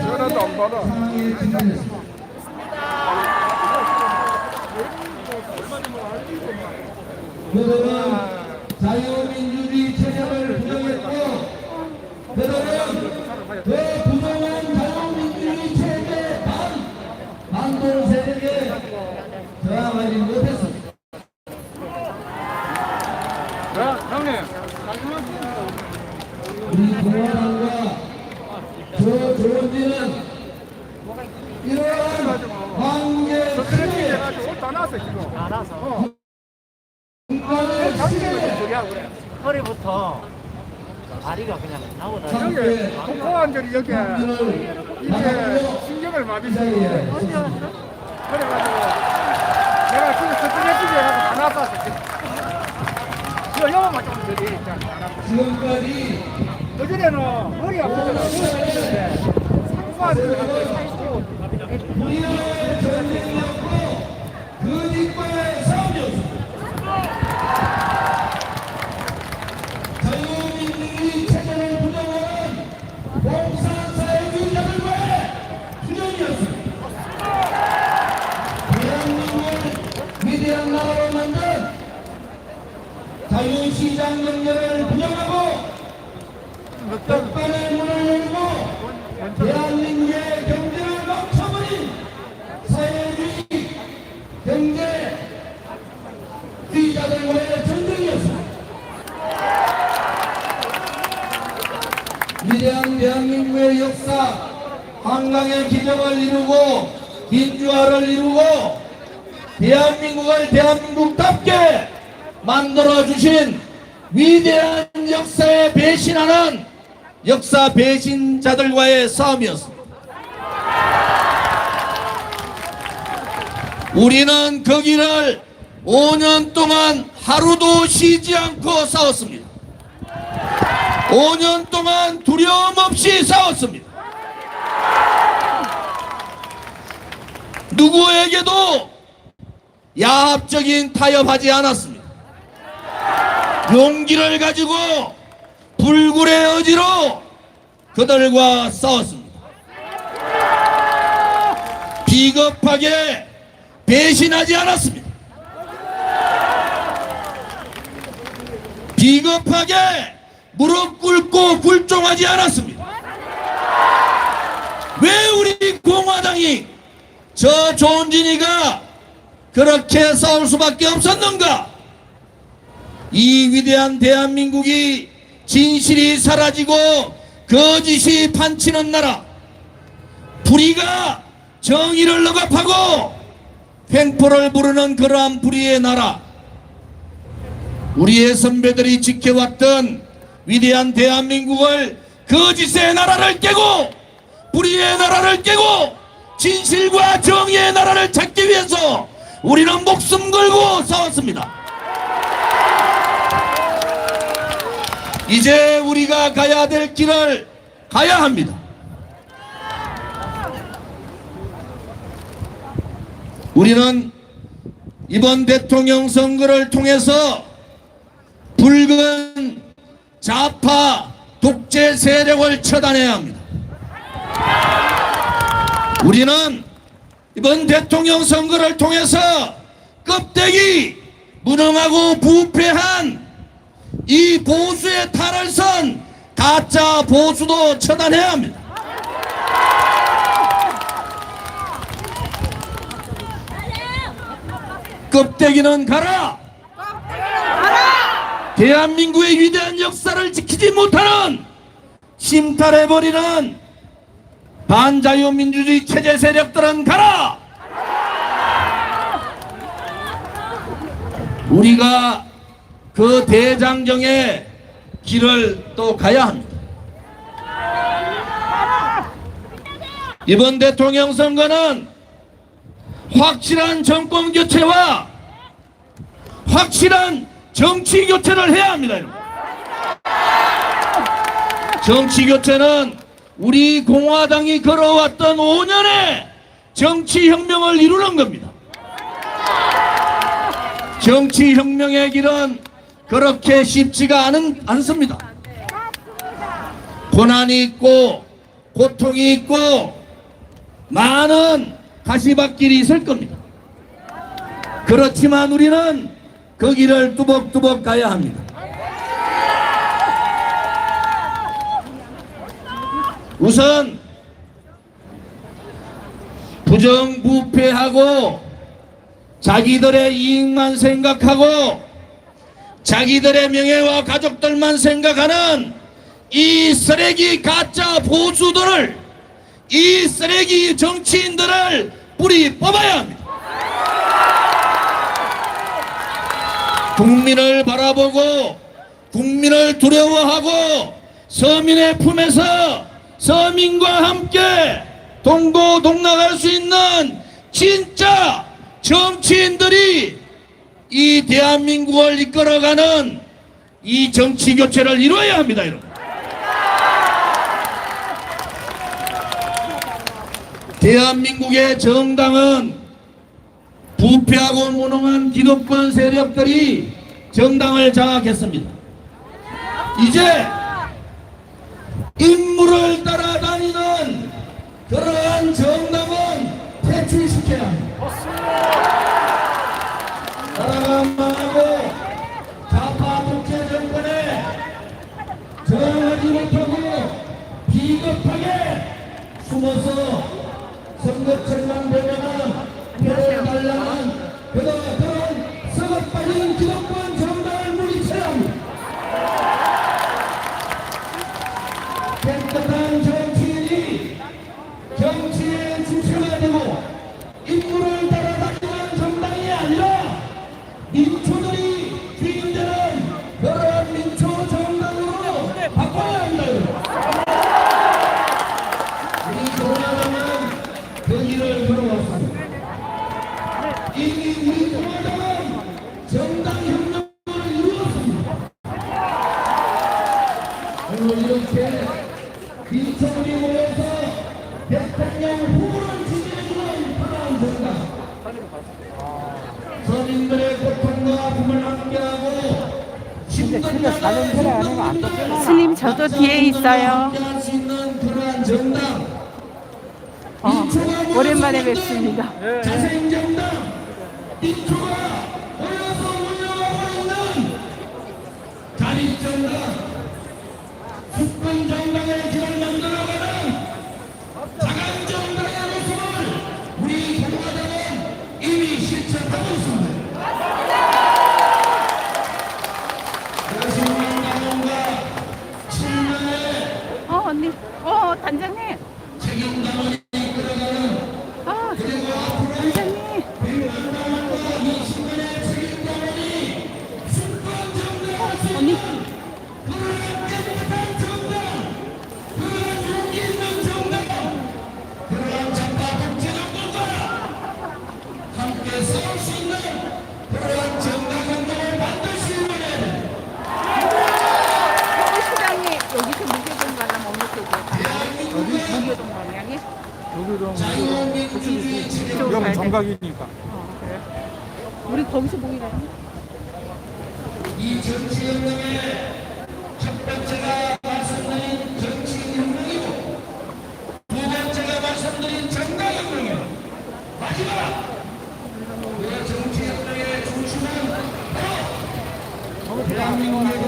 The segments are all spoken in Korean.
전화도 안 받아. 그들은 자유민주주의 체제를 부정했고 그들은 그 부정한 자유민주주의 체제 반 반동 세력에 저항하지 못했습니다. 자, 형님. 우리 공화당과 저 조원진은 이러한 한국의 그렇게 시대 해가지고 옷다 나왔어 지금. 알아서 국가의 시대 소리야 그래. 허리부터 다리가 그냥 나오다. 여기 독고환절이 여기 이게 신경을 많이 이 쓰고 사이에 그래가지고 내가 지금 스트레치를 해서 다 나왔어 지금. 영어만 좀. 다 나왔어. 지금까지 어제는 머리 아프고 하고 사이즈고 우리의 전쟁이었고 나라로 만든 자유시장 경제를 부정하고 백반의 문을 열고 대한민국의 경제를 막혀버린 사회주의 경제 주의자들과의 전쟁이었습니다. 위대한 대한민국의 역사, 한강의 기적을 이루고 민주화를 이루고 대한민국을 대한민국답게 만들어 주신 위대한 역사에 배신하는 역사 배신자들과의 싸움이었습니다. 우리는 그 길을 5년 동안 하루도 쉬지 않고 싸웠습니다. 5년 동안 두려움 없이 싸웠습니다. 누구에게도 야합적인 타협하지 않았습니다. 용기를 가지고 불굴의 의지로 그들과 싸웠습니다. 비겁하게 배신하지 않았습니다. 비겁하게 무릎 꿇고 굴종하지 않았습니다. 왜 우리 공화당이 저 조은진이가 그렇게 싸울 수밖에 없었는가? 이 위대한 대한민국이 진실이 사라지고 거짓이 판치는 나라 불의가 정의를 억압하고 횡포를 부르는 그러한 불의의 나라 우리의 선배들이 지켜왔던 위대한 대한민국을 거짓의 나라를 깨고 불의의 나라를 깨고 진실과 정의의 나라를 찾기 위해서 우리는 목숨 걸고 싸웠습니다. 이제 우리가 가야 될 길을 가야 합니다. 우리는 이번 대통령 선거를 통해서 붉은 좌파 독재 세력을 처단해야 합니다. 우리는 이번 대통령 선거를 통해서 껍데기 무능하고 부패한 이 보수의 탈을 선 가짜 보수도 처단해야 합니다. 껍데기는 가라! 대한민국의 위대한 역사를 지키지 못하는 심탈해버리는 반자유민주주의 체제 세력들은 가라! 우리가 그 대장정의 길을 또 가야 합니다. 이번 대통령 선거는 확실한 정권 교체와 확실한 정치 교체를 해야 합니다. 정치 교체는 우리 공화당이 걸어왔던 5년의 정치 혁명을 이루는 겁니다. 정치 혁명의 길은 그렇게 쉽지가 않은, 않습니다. 고난이 있고 고통이 있고 많은 가시밭길이 있을 겁니다. 그렇지만 우리는 그 길을 뚜벅뚜벅 가야 합니다. 우선 부정부패하고 자기들의 이익만 생각하고 자기들의 명예와 가족들만 생각하는 이 쓰레기 가짜 보수들을 이 쓰레기 정치인들을 뿌리 뽑아야 합니다. 국민을 바라보고 국민을 두려워하고 서민의 품에서 서민과 함께 동고 동락할 수 있는 진짜 정치인들이 이 대한민국을 이끌어가는 이 정치 교체를 이루어야 합니다, 여러분. 대한민국의 정당은 부패하고 무능한 기득권 세력들이 정당을 장악했습니다. 이제 인물을 따라다니는 그러한 정당은 퇴출시켜야 합니다. 나라가 망하고 좌파 독재 정권에 저항하지 못하고 비겁하게 숨어서 선거철만 되면은 표를 달라는 그런 그 스님 저도 뒤에 있어요. 어, 오랜만에 뵙습니다. 자생 coming on.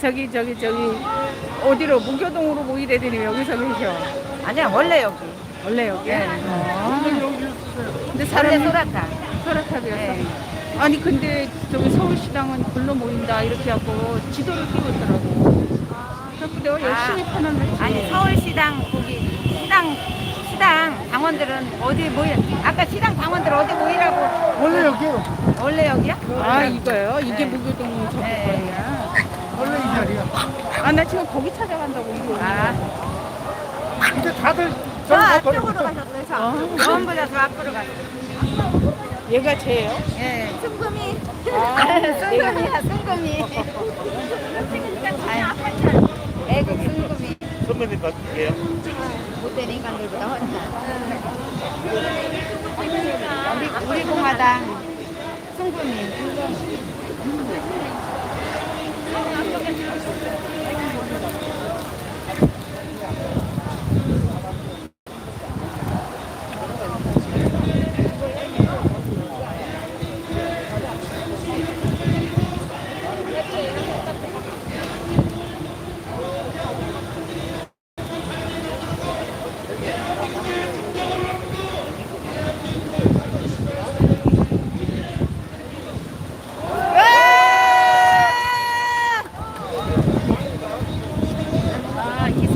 저기 저기 저기 어디로 무교동으로 모이래더니 여기서 계셔. 아니야 원래 여기 원래 여기? 네. 아. 근데 원래 사람이 소라타 소라탑이었어. 네. 아니 근데 저기 서울시당은 글로 모인다 이렇게 하고 지도를 띄고 있더라고. 그래서 내가 열심히 아, 편안했지. 아니 서울시당 거기 시당 시당 당원들은 어디 모여 아까 시당 당원들 어디 모이라고 원래 여기요. 원래 여기야? 아 이거요? 이게 네. 무교동 저기 네. 거야. 자리야. 아 나 지금 거기 찾아간다고 이거. 아, 근데 다들 저 앞쪽으로. 가셨어요 저 어. 저번보다 더 앞으로 가셨어요. 얘가 쟤예요? 예. 승금이. 아, 승금이야 승금이. 애국 승금이. 선배님 받을게요. 못된 인간들보다 혼자 우리, 우리 공화당 승금이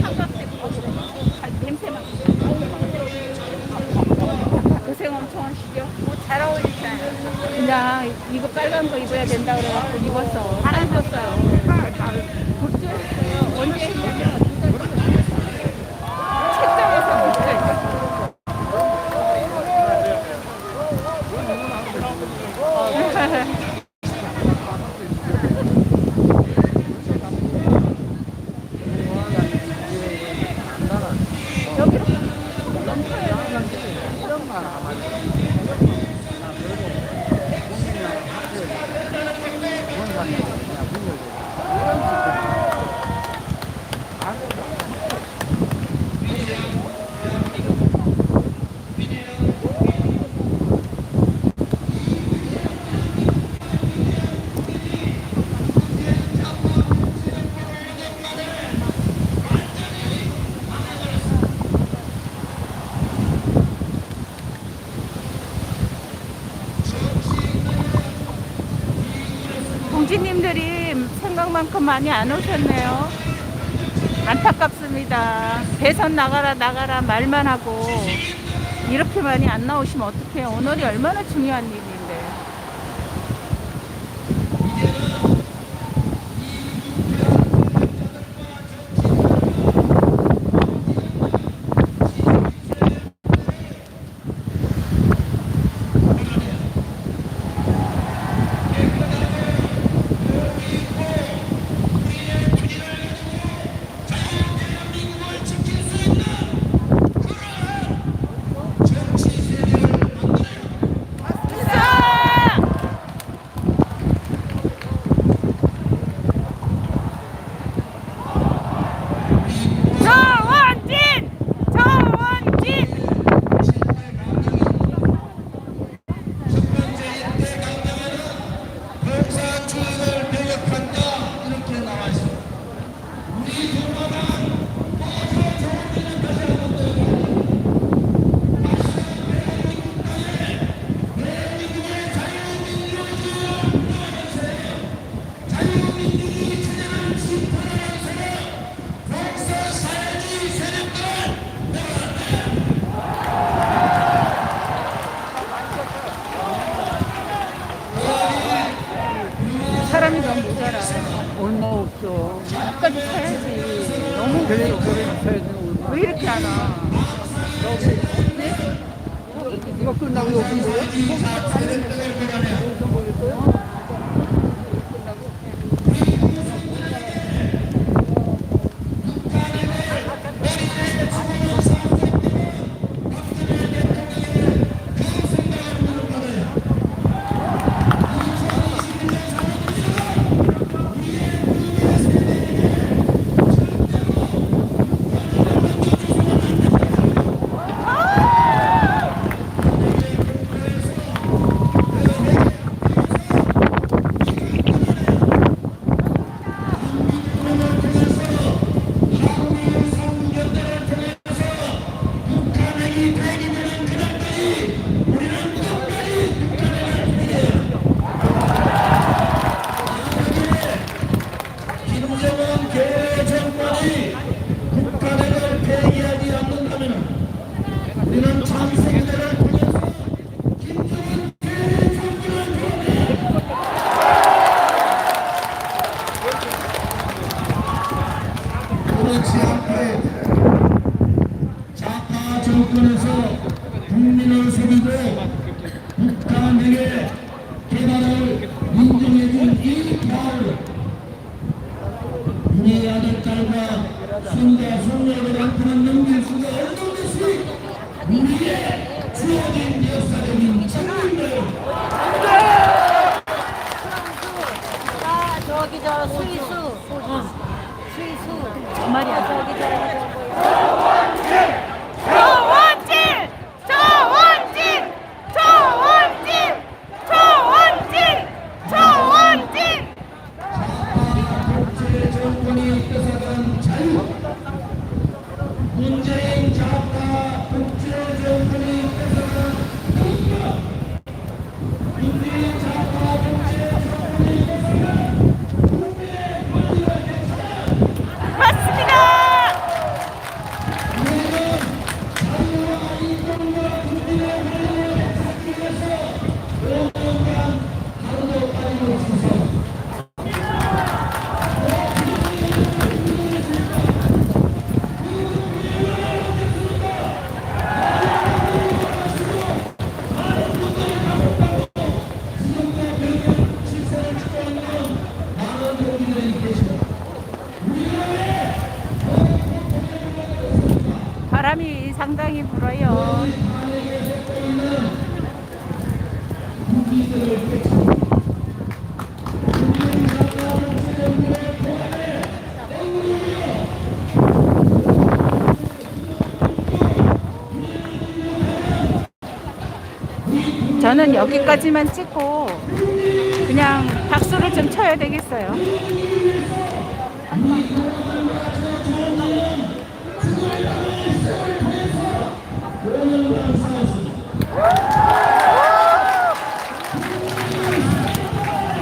삼각대 냄새 나. 고생 엄청 하시죠? 잘 어울리잖아요 그냥 이거 빨간 거 입어야 된다 그래갖고 입었어. 안 입었어요. 언제 했어요? 책장에서 굿즈했어요. 여기로 동지님들이 생각만큼 많이 안 오셨네요. 안타깝습니다. 대선 나가라 나가라 말만 하고 이렇게 많이 안 나오시면 어떡해요. 오늘이 얼마나 중요한 일 이거 끝나고 여기 뭐야? 김 아들딸과 손자 손녀들한테는 넘길 수가 없는 것이 우리의 주어진 역사적인. 아, 저기 저 수위수. 수위수. 정말이야. 저기 저. 바람이 상당히 불어요. 저는 여기까지만 찍고 그냥 박수를 좀 쳐야 되겠어요.